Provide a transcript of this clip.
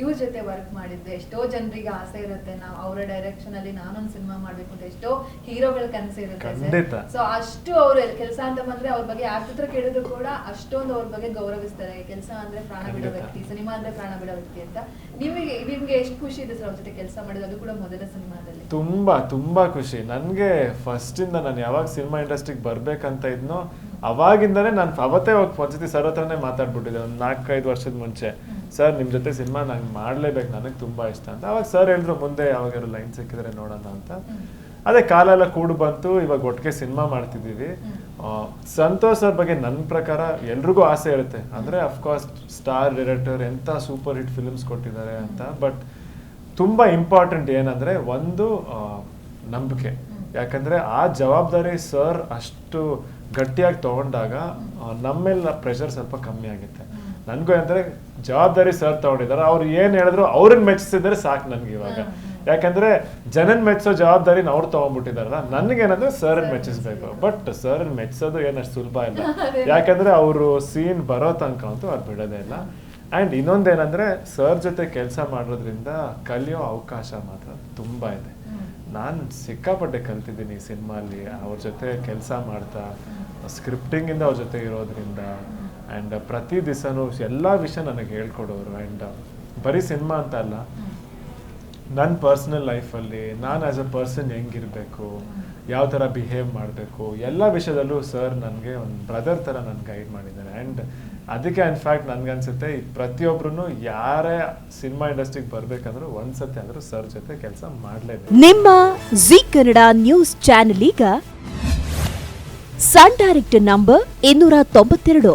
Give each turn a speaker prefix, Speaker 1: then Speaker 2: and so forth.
Speaker 1: ಇವ್ರ ಜೊತೆ ವರ್ಕ್ ಮಾಡಿದ್ದೆ. ಎಷ್ಟೋ ಜನರಿಗೆ ಆಸೆ ಇರುತ್ತೆ. ನಾವು ಅವರ ಡೈರೆಕ್ಷನ್ ಅಲ್ಲಿ ನಾನೊಂದು ಸಿನಿಮಾ ಮಾಡ್ಬೇಕು ಅಂತ ಎಷ್ಟೋ ಹೀರೋಗಳ ಕನಸು ಇರುತ್ತೆ
Speaker 2: ಖಂಡಿತ.
Speaker 1: ಸೊ ಅಷ್ಟು ಅವ್ರು ಕೆಲಸ ಅಂತ ಬಂದ್ರೆ ಅವ್ರ ಬಗ್ಗೆ ಯಾರ ಹತ್ರ ಕೇಳಿದ್ರು ಕೂಡ ಅಷ್ಟೊಂದು ಅವ್ರ ಬಗ್ಗೆ ಗೌರವಿಸ್ತಾರೆ. ಕೆಲಸ ಅಂದ್ರೆ ಪ್ರಾಣ ಬಿಡೋ ವ್ಯಕ್ತಿ ಸಿನಿಮಾ ಅಂದ್ರೆ ಪ್ರಾಣ ಬಿಡೋ ವ್ಯಕ್ತಿ ಅಂತ. ನಿಮಗೆ ನಿಮ್ಗೆ ಎಷ್ಟು ಖುಷಿ ಇದೆ ಸರ್ ಅವ್ರ ಜೊತೆ ಕೆಲಸ ಮಾಡಿದ? ಅದು ಕೂಡ ಮೊದಲ ಸಿನಿಮಾದಲ್ಲಿ.
Speaker 2: ತುಂಬಾ ತುಂಬಾ ಖುಷಿ. ನನ್ಗೆ ಫಸ್ಟ್ ಇಂದ ನಾನು ಯಾವಾಗ ಸಿನಿಮಾ ಇಂಡಸ್ಟ್ರಿಗೆ ಬರ್ಬೇಕಂತ ಇದ್ನೋ ಅವಾಗಿಂದನೇ ನಾನು ಅವತ್ತೇ ಹೋಗಿ ಒಂದ್ಸತಿ ಸರ್ ಹತ್ರನೇ ಮಾತಾಡ್ಬಿಟ್ಟಿದ್ದೆ. ಒಂದು ನಾಲ್ಕೈದು ವರ್ಷದ ಮುಂಚೆ. ಸರ್ ನಿಮ್ಮ ಜೊತೆ ಸಿನಿಮಾ ನಂಗೆ ಮಾಡಲೇಬೇಕು ನನಗೆ ತುಂಬಾ ಇಷ್ಟ ಅಂತ. ಅವಾಗ ಸರ್ ಹೇಳಿದ್ರು ಮುಂದೆ ಯಾವಾಗಾದ್ರು ಲೈನ್ ಸಿಕ್ಕಿದ್ರೆ ನೋಡೋಣ ಅಂತ. ಅದೇ ಕಾಲೆಲ್ಲ ಕೂಡು ಬಂತು ಇವಾಗ ಒಟ್ಟಿಗೆ ಸಿನಿಮಾ ಮಾಡ್ತಿದ್ದೀವಿ. ಸಂತೋಷ್ ಸರ್ ಬಗ್ಗೆ ನನ್ನ ಪ್ರಕಾರ ಎಲ್ರಿಗೂ ಆಸೆ ಇರುತ್ತೆ. ಅಂದರೆ ಅಫ್ಕೋರ್ಸ್ ಸ್ಟಾರ್ ಡೈರೆಕ್ಟರ್ ಎಂಥ ಸೂಪರ್ ಹಿಟ್ ಫಿಲ್ಮ್ಸ್ ಕೊಟ್ಟಿದ್ದಾರೆ ಅಂತ. ಬಟ್ ತುಂಬಾ ಇಂಪಾರ್ಟೆಂಟ್ ಏನಂದ್ರೆ ಒಂದು ನಂಬಿಕೆ. ಯಾಕಂದ್ರೆ ಆ ಜವಾಬ್ದಾರಿ ಸರ್ ಅಷ್ಟು ಗಟ್ಟಿಯಾಗಿ ತಗೊಂಡಾಗ ನಮ್ಮೆಲ್ಲ ನಮ್ಮೇಲೆ ಪ್ರೆಷರ್ ಸ್ವಲ್ಪ ಕಮ್ಮಿ ಆಗುತ್ತೆ. ನನ್ಗೂ ಅಂದ್ರೆ ಜವಾಬ್ದಾರಿ ಸರ್ ತಗೊಂಡಿದ್ದಾರೆ. ಅವ್ರು ಏನು ಹೇಳಿದ್ರು ಅವ್ರನ್ನ ಮೆಚ್ಚಿಸಿದ್ರೆ ಸಾಕು ನನಗೆ ಇವಾಗ. ಯಾಕಂದ್ರೆ ಜನನ್ ಮೆಚ್ಚೋ ಜವಾಬ್ದಾರಿನ ಅವ್ರು ತಗೊಂಡ್ಬಿಟ್ಟಿದಾರಲ್ಲ ನನಗೇನಂದ್ರೆ ಸರ್ ಮೆಚ್ಚಿಸ್ಬೇಕು. ಬಟ್ ಸರ್ ಮೆಚ್ಚಿಸೋದು ಏನಷ್ಟು ಸುಲಭ ಇಲ್ಲ. ಯಾಕಂದ್ರೆ ಅವರು ಸೀನ್ ಬರೋ ತನಕ ಅಂತೂ ಅವ್ರು ಬಿಡೋದೇ ಇಲ್ಲ. ಅಂಡ್ ಇನ್ನೊಂದೇನಂದ್ರೆ ಸರ್ ಜೊತೆ ಕೆಲಸ ಮಾಡೋದ್ರಿಂದ ಕಲಿಯೋ ಅವಕಾಶ ಮಾತ್ರ ತುಂಬಾ ಇದೆ. ನಾನು ಸಿಕ್ಕಾಪಟ್ಟೆ ಕಲ್ತಿದ್ದೀನಿ ಈ ಸಿನಿಮಾಲಿ ಅವ್ರ ಜೊತೆ ಕೆಲಸ ಮಾಡ್ತಾ ಸ್ಕ್ರಿಪ್ಟಿಂಗಿಂದ ಅವ್ರ ಜೊತೆ ಇರೋದ್ರಿಂದ. ಅಂಡ್ ಪ್ರತಿ ದಿವಸನೂ ಎಲ್ಲ ವಿಷಯ ನನಗೆ ಹೇಳ್ಕೊಡೋರು. ಆ್ಯಂಡ್ ಬರೀ ಸಿನಿಮಾ ಅಂತ ಅಲ್ಲ. ನನ್ನ ಪರ್ಸ್ನಲ್ ಲೈಫಲ್ಲಿ ನಾನು ಆ್ಯಸ್ ಅ ಪರ್ಸನ್ ಹೆಂಗಿರಬೇಕು, ಯಾವ ಥರ ಬಿಹೇವ್ ಮಾಡಬೇಕು, ಎಲ್ಲ ವಿಷಯದಲ್ಲೂ ಸರ್ ನನಗೆ ಒಂದು ಬ್ರದರ್ ಥರ ನನ್ನ ಗೈಡ್ ಮಾಡಿದ್ದಾರೆ. ಆ್ಯಂಡ್ ಅದಕ್ಕೆ ಇನ್ಫ್ಯಾಕ್ಟ್ ನನಗನ್ಸುತ್ತೆ ಪ್ರತಿಯೊಬ್ಬರೂ ಯಾರೇ ಸಿನಿಮಾ ಇಂಡಸ್ಟ್ರಿಗೆ ಬರಬೇಕಂದ್ರೂ ಒಂದ್ಸತಿ ಆದರೂ ಸರ್ ಜೊತೆ ಕೆಲಸ ಮಾಡಲೇಬೇಕು.
Speaker 3: ನಿಮ್ಮ ಜಿ ಕನ್ನಡ ನ್ಯೂಸ್ ಚಾನೆಲ್ ಈಗ ಸನ್ ಡೈರೆಕ್ಟ್ ನಂಬರ್ ಇನ್ನೂರ ತೊಂಬತ್ತೆರಡು.